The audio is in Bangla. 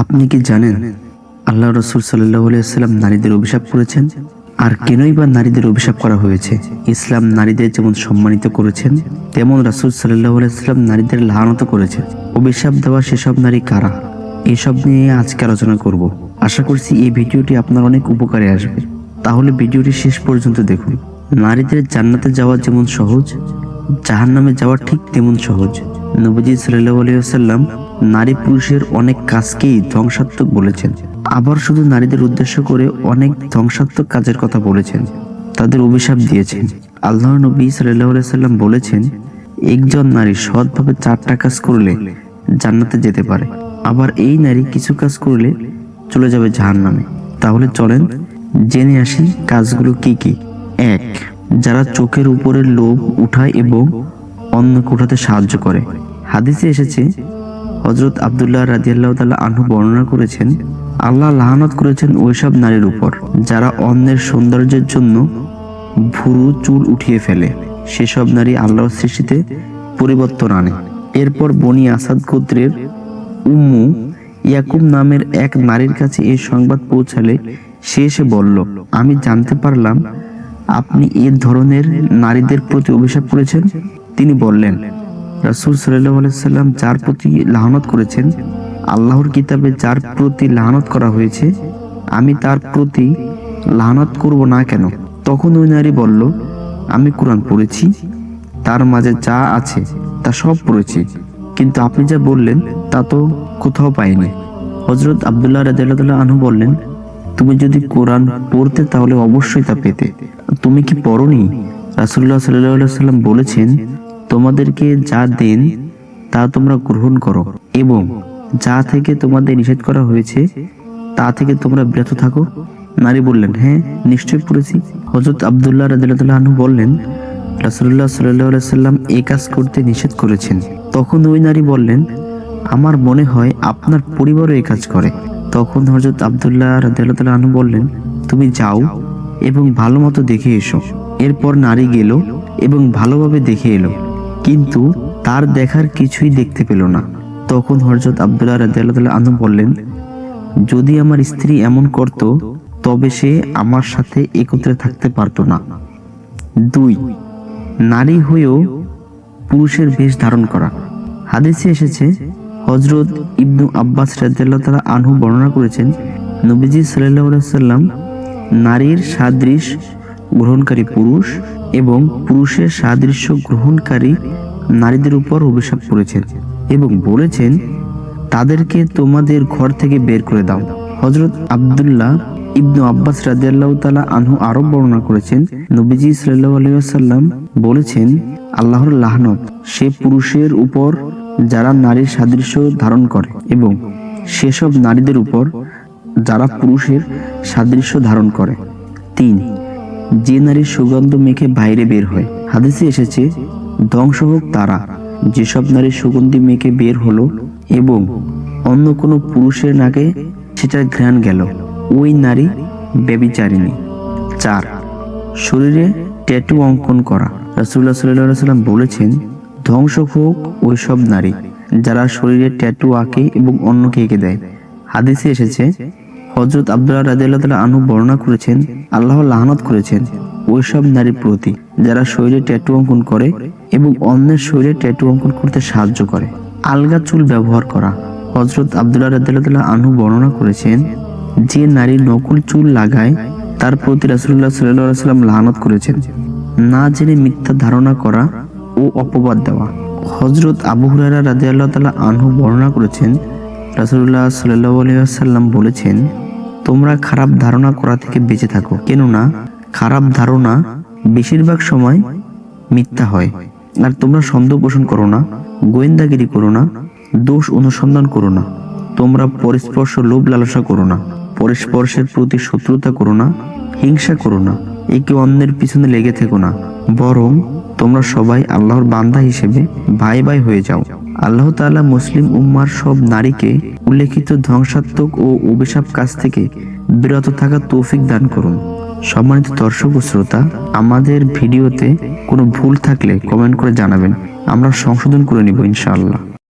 আপনি কি জানেন আল্লাহ রসুল সাল্লাহ সাল্লাম নারীদের অভিশাপ করেছেন? আর কেনই বা নারীদের অভিশাপ করা হয়েছে? ইসলাম নারীদের যেমন সম্মানিত করেছেন, তেমন রাসুল সাল্লাহ সাল্লাম নারীদের লাহানত করেছেন। অভিশাপ দেওয়া সেসব নারী কারা? এসব নিয়ে আজকে আলোচনা করব। আশা করছি এই ভিডিওটি আপনার অনেক উপকারে আসবে। তাহলে ভিডিওটি শেষ পর্যন্ত দেখুন। নারীদের জান্নাতে যাওয়া যেমন সহজ জাহান নামে যাওয়া ঠিক তেমন সহজ। নবজি আলিয়াল্লাম নারী পুরুষের অনেক কাজকেই ধ্বংসাত্মক বলেছেন। আবার শুধু নারীদের উদ্দেশ্য করে অনেক ধ্বংসাত্মক কাজের কথা বলেছেন। তাদের অভিশাপ দিয়েছেন। আল্লাহ নবী সাল্লাম বলেছেন, একজন নারী সৎভাবে চারটা কাজ করলে জান্নাতে যেতে পারে। আবার এই নারী কিছু কাজ করলে চলে যাবে জাহান নামে তাহলে চলেন জেনে আসি কাজগুলো কি কি। এক, যারা চোখের উপরে লোভ উঠায় এবং অন্যকে উঠাতে সাহায্য করে। হাদিসে এসেছে হজরত আবদুল্লাহ রাজিয়াল্লাহ তাল্লাহ আনহু বর্ণনা করেছেন, আল্লাহ লাহানত করেছেন ওইসব নারীর উপর, যারা অন্যের সৌন্দর্যের জন্য ভুরু, চুল উঠিয়ে ফেলে। সেসব নারী আল্লাহর সৃষ্টিতে পরিবর্তন আনে। এরপর বনি আসাদ গোত্রের উম্মু ইয়াকুব নামের এক নারীর কাছে এই সংবাদ পৌঁছালে সে এসে বলল, আমি জানতে পারলাম আপনি এ ধরনের নারীদের প্রতি অভিশাপ করেছেন? তিনি বললেন, রাসুল সাল্লাম যার প্রতি লাহানত করেছেন, আল্লাহর কিতাবে যার প্রতি লাহানত করা হয়েছে, আমি তার প্রতি লাহানত করব না কেন? তখন ওই নারী বলল, আমি কোরআন পড়েছি, তার মাঝে যা আছে তা সব পড়েছি, কিন্তু আপনি যা বললেন তা তো কোথাও পাইনি। হজরত আবদুল্লাহ রাদিয়াল্লাহু আনহু বললেন, তুমি যদি কোরআন পড়তে তাহলে অবশ্যই তা পেতে। তুমি কি পড়নি? রাসুল্লাহ সাল্লাহ সাল্লাম বলেছেন তোমাদেরকে যা দেন, তা তোমরা গ্রহণ করো। এবং যা থেকে তোমাদের নিষেধ করা হয়েছে, তা থেকে তোমরা বিরত থাকো। নারী বললেন হ্যাঁ নিশ্চয়ই পড়েছি। হজরত আবদুল্লাহ আনহু বললেন রাসুল্লাহ সাল্লাহ সাল্লাম এ কাজ করতে নিষেধ করেছেন। তখন ওই নারী বললেন, আমার মনে হয় আপনার পরিবারও এই কাজ করে। তখন হজরত আবদুল্লাহ রাদিয়াল্লাহু আনহু বললেন, তুমি যাও এবং ভালো মতো দেখে এসো। এরপর নারী গেল এবং ভালোভাবে দেখে এলো। কিন্তু তার দেখার কিছুই দেখতে পেল না। তখন হজরত আবদুল্লাহ রাদিয়াল্লাহু আনহু বললেন, যদি আমার স্ত্রী এমন করত, তবে সে আমার সাথে একত্রে থাকতে পারতো না। দুই, নারী হয়েও পুরুষের বেশ ধারণ করা। হাদিসে এসেছে হজরত ইবনু আব্বাস রাদিয়াল্লাহু তাআলা আনহু বর্ণনা করেছেন, নবীজি আলাইহি সাল্লাম নারীর সাদৃশ গ্রহণকারী পুরুষ এবং পুরুষের সাদৃশ্য গ্রহণকারী নারীদের উপর অভিশাপ করেছেন এবং বলেছেন, তাদেরকে তোমাদের ঘর থেকে বের করে দাও। হজরত আব্দুল্লাহ ইবনু আব্বাস রাদিয়াল্লাহু তাআলা আনহু আরও বর্ণনা করেছেন, নবীজি সাল্লাল্লাহু আলাইহি বলেছেন, আল্লাহর লাহনত, সে পুরুষের উপর যারা নারীর সাদৃশ্য ধারণ করে এবং সেসব নারীদের উপর যারা পুরুষের সাদৃশ্য ধারণ করে। তিন যে নারীর সুগন্ধ মেখে বাইরে বের হয়। হাদিসে এসেছে, ধ্বংস হোক তারা। যেসব নারীর সুগন্ধি মেখে বের হলো এবং অন্য কোনো পুরুষের নাকে সেটার ঘ্রাণ গেল, ওই নারী ব্যবিচারিণী চার, শরীরে ট্যাটু অঙ্কন করা। রাসুল্লাহ সাল্লাহ সাল্লাম বলেছেন, ধ্বংস হোক ওই সব নারী, যারা শরীরে ট্যাটু আঁকে এবং অন্যকে এঁকে দেয়। হাদিসে এসেছে হজরত আব্দুল্লাহ রাদিয়াল্লাহু তাআলা আনহু বর্ণনা করেছেন, আল্লাহ লাহানত করেছেন ওই সব নারীর প্রতি যারা শরীরে ট্যাটু অঙ্কন করে এবং অন্যের শরীরে ট্যাটু অঙ্কন করতে সাহায্য করে। আলগা চুল ব্যবহার করা। হজরত আব্দুল্লাহ রাদিয়াল্লাহু তাআলা আনহু বর্ণনা করেছেন, যে নারী নকল চুল লাগায়, তার প্রতি আলাইহি সাল্লাম লাহানত করেছেন। না জেনে মিথ্যা ধারণা করা ও অপবাদ দেওয়া। হজরত আবু হুরায়রা রাদিয়াল্লাহু তাআলা আনহু বর্ণনা করেছেন, রাসূলুল্লাহ সাল্লাল্লাহু আলাইহি সাল্লাম বলেছেন তোমরা খারাপ ধারণা করা থেকে বেঁচে থাকো। কেননা, খারাপ ধারণা বেশিরভাগ সময় মিথ্যা হয়। আর তোমরা সন্দেহ পোষণ করো না, গোয়েন্দাগিরি করো না, দোষ অনুসন্ধান করো না। তোমরা পরস্পর্শ লোভ লালসা করো না, পরস্পর্শের প্রতি শত্রুতা করো না, হিংসা করো না, একে অন্যের পিছনে লেগে থেকো না। বরং তোমরা সবাই আল্লাহর বান্দা হিসেবে ভাই ভাই হয়ে যাও। আল্লাহ তালা মুসলিম উম্মার সব নারীকে উল্লেখিত ধ্বংসাত্মক ও অভিশাপ কাজ থেকে বিরত থাকা তৌফিক দান করুন। সম্মানিত দর্শক ও শ্রোতা, আমাদের ভিডিওতে কোনো ভুল থাকলে কমেন্ট করে জানাবেন। আমরা সংশোধন করে নিব ইনশাআল্লাহ।